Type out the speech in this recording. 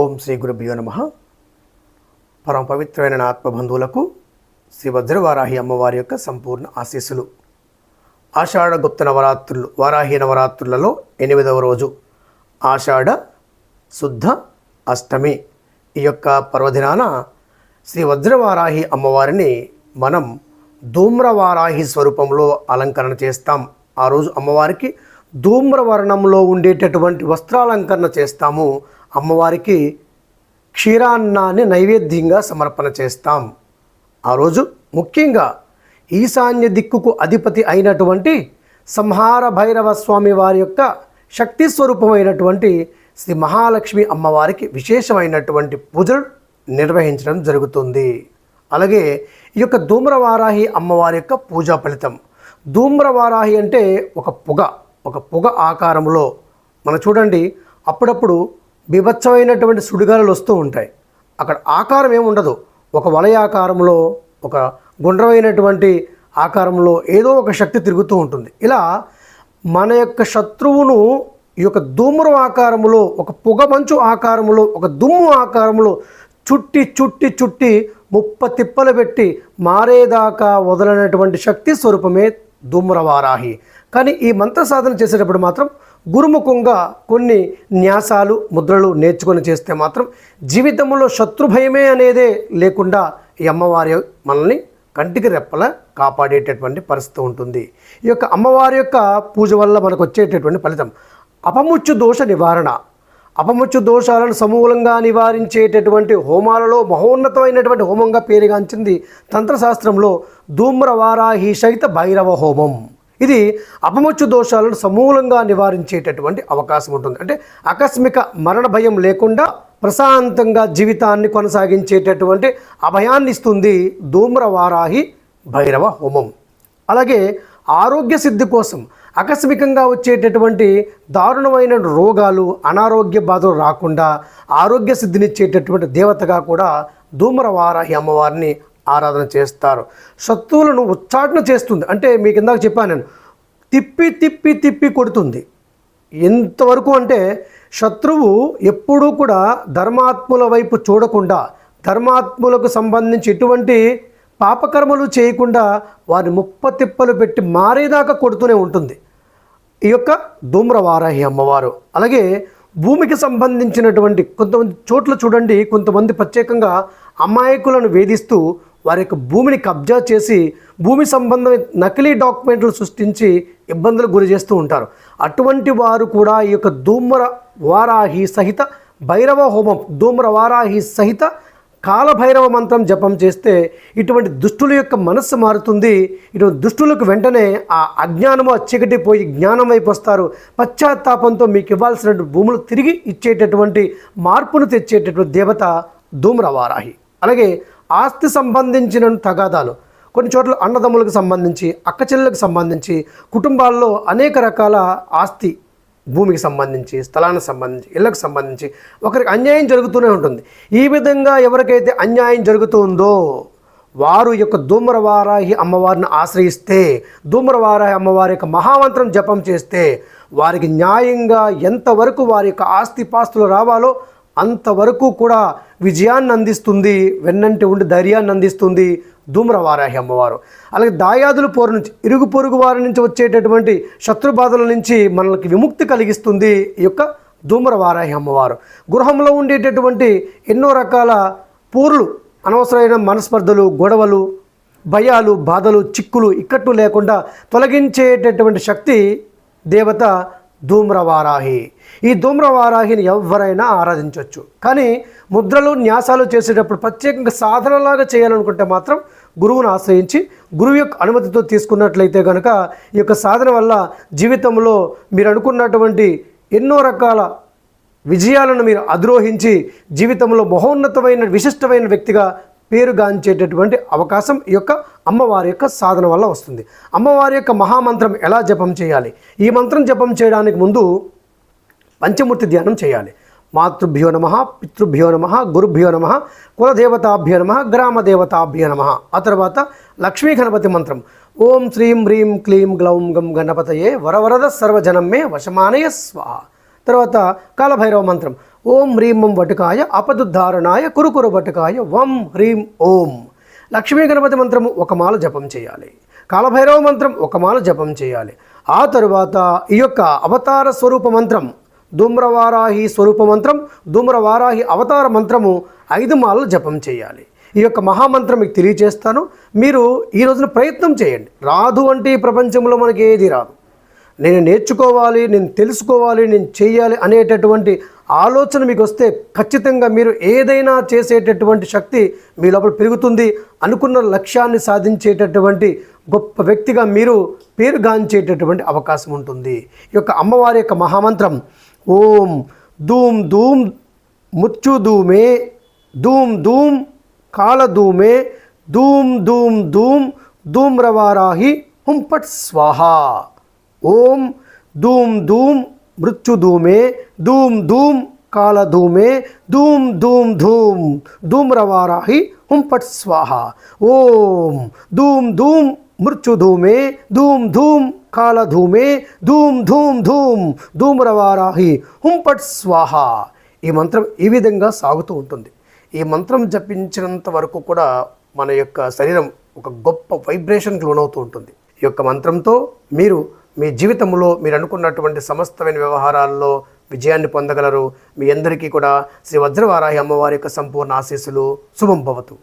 ఓం శ్రీ గురుభ్యో నమ. పరమ పవిత్రమైన నా ఆత్మబంధువులకు శ్రీ వజ్రవారాహి అమ్మవారి యొక్క సంపూర్ణ ఆశీస్సులు. ఆషాఢ గుప్త నవరాత్రులు వారాహి నవరాత్రులలో ఎనిమిదవ రోజు ఆషాఢ శుద్ధ అష్టమి. ఈ యొక్క పర్వదినాన శ్రీ వజ్రవారాహి అమ్మవారిని మనం ధూమ్రవారాహి స్వరూపంలో అలంకరణ చేస్తాం. ఆ రోజు అమ్మవారికి ధూమ్రవర్ణంలో ఉండేటటువంటి వస్త్రాలంకరణ చేస్తాము. అమ్మవారికి క్షీరాన్నాన్ని నైవేద్యంగా సమర్పణ చేస్తాం. ఆ రోజు ముఖ్యంగా ఈశాన్య దిక్కుకు అధిపతి అయినటువంటి సంహార భైరవ స్వామి వారి యొక్క శక్తి స్వరూపమైనటువంటి శ్రీ మహాలక్ష్మి అమ్మవారికి విశేషమైనటువంటి పూజలు నిర్వహించడం జరుగుతుంది. అలాగే ఈ యొక్క ధూమ్రవారాహి అమ్మవారి యొక్క పూజా ఫలితం. ధూమ్రవారాహి అంటే ఒక పొగ. ఒక పొగ ఆకారంలో మనం చూడండి అప్పుడప్పుడు బీభత్సమైనటువంటి సుడిగాలులు వస్తూ ఉంటాయి. అక్కడ ఆకారం ఏముండదు ఒక వలయాకారంలో ఒక గుండ్రమైనటువంటి ఆకారంలో ఏదో ఒక శక్తి తిరుగుతూ ఉంటుంది. ఇలా మన యొక్క శత్రువును ఈ యొక్క దూమురం ఆకారంలో ఒక పొగమంచు ఆకారంలో ఒక దుమ్ము ఆకారంలో చుట్టి చుట్టి చుట్టి ముప్ప తిప్పలు పెట్టి మారేదాకా వదలనటువంటి శక్తి స్వరూపమే ధూమ్రవారాహి కానీ ఈ మంత్ర సాధన చేసేటప్పుడు మాత్రం గురుముఖంగా కొన్ని న్యాసాలు ముద్రలు నేర్చుకొని చేస్తే మాత్రం జీవితంలో శత్రుభయమే అనేదే లేకుండా ఈ అమ్మవారి మనల్ని కంటికి రెప్పల కాపాడేటటువంటి పరిస్థితి ఉంటుంది. ఈ యొక్క అమ్మవారి యొక్క పూజ వల్ల మనకు వచ్చేటటువంటి ఫలితం అపముచ్చు దోష నివారణ. అపముచ్చు దోషాలను సమూలంగా నివారించేటటువంటి హోమాలలో మహోన్నతమైనటువంటి హోమంగా పేరుగాంచింది తంత్రశాస్త్రంలో ధూమ్రవారాహి సహిత భైరవ హోమం. ఇది అపమచ్చు దోషాలను సమూలంగా నివారించేటటువంటి అవకాశం ఉంటుంది. అంటే ఆకస్మిక మరణ భయం లేకుండా ప్రశాంతంగా జీవితాన్ని కొనసాగించేటటువంటి అభయాన్ని ఇస్తుంది ధూమ్రవారాహి భైరవ హోమం. అలాగే ఆరోగ్య సిద్ధి కోసం ఆకస్మికంగా వచ్చేటటువంటి దారుణమైన రోగాలు అనారోగ్య బాధలు రాకుండా ఆరోగ్య సిద్ధినిచ్చేటటువంటి దేవతగా కూడా ధూమ్రవారాహి అమ్మవారిని ఆరాధన చేస్తారు. శత్రువులను ఉచ్చాటన చేస్తుంది. అంటే మీకు ఇందాక చెప్పాను నేను తిప్పి తిప్పి తిప్పి కొడుతుంది. ఎంతవరకు అంటే శత్రువు ఎప్పుడూ కూడా ధర్మాత్ముల వైపు చూడకుండా ధర్మాత్ములకు సంబంధించి ఎటువంటి పాపకర్మలు చేయకుండా వారిని ముప్ప తిప్పలు పెట్టి మారేదాకా కొడుతూనే ఉంటుంది. ఈ యొక్క ధూమ్రవారాహి అమ్మవారు. అలాగే భూమికి సంబంధించినటువంటి కొంతమంది చోట్ల చూడండి కొంతమంది ప్రత్యేకంగా అమాయకులను వేధిస్తూ వారి యొక్క భూమిని కబ్జా చేసి భూమి సంబంధమైన నకిలీ డాక్యుమెంట్లు సృష్టించి ఇబ్బందులకు గురి చేస్తూ ఉంటారు. అటువంటి వారు కూడా ఈ యొక్క ధూమ్ర వారాహి సహిత భైరవ హోమం ధూమ్ర వారాహి సహిత కాలభైరవ మంత్రం జపం చేస్తే ఇటువంటి దుష్టుల యొక్క మనస్సు మారుతుంది. ఇటువంటి దుష్టులకు వెంటనే ఆ అజ్ఞానము ఆ చీకటి పోయి జ్ఞానం వైపు వస్తారు. పశ్చాత్తాపంతో మీకు ఇవ్వాల్సిన భూములు తిరిగి ఇచ్చేటటువంటి మార్పును తెచ్చేటటువంటి దేవత ధూమ్రవారాహి అలాగే ఆస్తి సంబంధించిన తగాదాలు. కొన్ని చోట్ల అన్నదమ్ములకు సంబంధించి అక్కచెల్లెలకు సంబంధించి కుటుంబాల్లో అనేక రకాల ఆస్తి భూమికి సంబంధించి స్థలానికి సంబంధించి ఇళ్ళకు సంబంధించి ఒకరికి అన్యాయం జరుగుతూనే ఉంటుంది. ఈ విధంగా ఎవరికైతే అన్యాయం జరుగుతుందో వారు యొక్క ధూమ్రవారాహి అమ్మవారిని ఆశ్రయిస్తే ధూమ్రవారాహి అమ్మవారి యొక్క మహామంత్రం జపం చేస్తే వారికి న్యాయంగా ఎంతవరకు వారి యొక్క ఆస్తిపాస్తులు రావాలో అంతవరకు కూడా విజయాన్ని అందిస్తుంది వెన్నంటి ఉండి ధైర్యాన్ని అందిస్తుంది ధూమ్రవారాహి అమ్మవారు. అలాగే దాయాదుల పోరు నుంచి ఇరుగు పొరుగు వారి నుంచి వచ్చేటటువంటి శత్రుబాధల నుంచి మనకి విముక్తి కలిగిస్తుంది ఈ యొక్క ధూమ్రవారాహి అమ్మవారు. గృహంలో ఉండేటటువంటి ఎన్నో రకాల పూర్లు అనవసరమైన మనస్పర్ధలు గొడవలు భయాలు బాధలు చిక్కులు ఇక్కట్లు లేకుండా తొలగించేటటువంటి శక్తి దేవత ధూమ్రవారాహి. ఈ ధూమ్రవారాహిని ఎవరైనా ఆరాధించవచ్చు. కానీ ముద్రలు న్యాసాలు చేసేటప్పుడు ప్రత్యేకంగా సాధనలాగా చేయాలనుకుంటే మాత్రం గురువును ఆశ్రయించి గురువు యొక్క అనుమతితో తీసుకున్నట్లయితే కనుక ఈ యొక్క సాధన వల్ల జీవితంలో మీరు అనుకున్నటువంటి ఎన్నో రకాల విజయాలను మీరు అధిరోహించి జీవితంలో మహోన్నతమైన విశిష్టమైన వ్యక్తిగా పేరుగాంచేటటువంటి అవకాశం ఈ యొక్క అమ్మవారి యొక్క సాధన వల్ల వస్తుంది. అమ్మవారి యొక్క మహామంత్రం ఎలా జపం చేయాలి? ఈ మంత్రం జపం చేయడానికి ముందు పంచమూర్తి ధ్యానం చేయాలి. మాతృభ్యో నమ పితృభ్యో నమ గురుభ్యో నమ కులదేవతాభ్యో నమ గ్రామదేవతాభ్యో నమ. ఆ తర్వాత లక్ష్మీ గణపతి మంత్రం. ఓం శ్రీం హ్రీం క్లీం గ్లౌం గం గణపతయే వరవరద సర్వజనం మే వశమానయ స్వాహ. తర్వాత కాలభైరవ మంత్రం. ఓం హ్రీం వటుకాయ అపదుద్ధారణాయ కురుకురు వటుకాయ. వం హ్రీం ఓం. లక్ష్మీ గణపతి మంత్రము ఒక మాల జపం చేయాలి. కాలభైరవ మంత్రం ఒక మాల జపం చేయాలి. ఆ తరువాత ఈ యొక్క అవతార స్వరూప మంత్రం ధూమ్రవారాహి స్వరూప మంత్రం ధూమ్రవారాహి అవతార మంత్రము ఐదు మాలలు జపం చేయాలి. ఈ యొక్క మహామంత్రం మీకు తెలియజేస్తాను మీరు ఈ రోజున ప్రయత్నం చేయండి. రాదు అంటే ఈ ప్రపంచంలో మనకి ఏది రాదు. నేను నేర్చుకోవాలి నేను తెలుసుకోవాలి నేను చేయాలి అనేటటువంటి ఆలోచన మీకు వస్తే ఖచ్చితంగా మీరు ఏదైనా చేసేటటువంటి శక్తి మీ లోపల పెరుగుతుంది అనుకున్న లక్ష్యాన్ని సాధించేటటువంటి గొప్ప వ్యక్తిగా మీరు పేరుగాంచేటటువంటి అవకాశం ఉంటుంది. ఈ యొక్క అమ్మవారి యొక్క మహామంత్రం ఓం ధూమ్ ధూమ్ ముచ్చుధూమే ధూమ్ ధూమ్ కాలధూమే ధూమ్ ధూమ్ ధూమ్ ధూమ్రవారాహి హుంపట్ స్వాహ. ఓం ధూమ్ ధూమ్ మృత్యుధూమే ధూమ్ ధూమ్ కాలధూమే ధూమ్ ధూమ్ ధూమ్ ధూమ్రవారాహి హుంపట్ స్వాహ. ఓం ధూమ్ ధూమ్ మృత్యుధూమే ధూమ్ ధూమ్ కాలధూమే ధూమ్ ధూమ్ ధూమ్ ధూమ్రవారాహి హుంపట్ స్వాహ. ఈ మంత్రం ఈ విధంగా సాగుతూ ఉంటుంది. ఈ మంత్రం జపించినంత వరకు కూడా మన యొక్క శరీరం ఒక గొప్ప వైబ్రేషన్కి లోనవుతూ ఉంటుంది. ఈ యొక్క మంత్రంతో మీరు మీ జీవితంలో మీరు అనుకున్నటువంటి సమస్తమైన వ్యవహారాల్లో విజయాన్ని పొందగలరు. మీ అందరికీ కూడా శ్రీ వజ్రవారాహి అమ్మవారి యొక్క సంపూర్ణ ఆశీస్సులు. శుభం భవతు.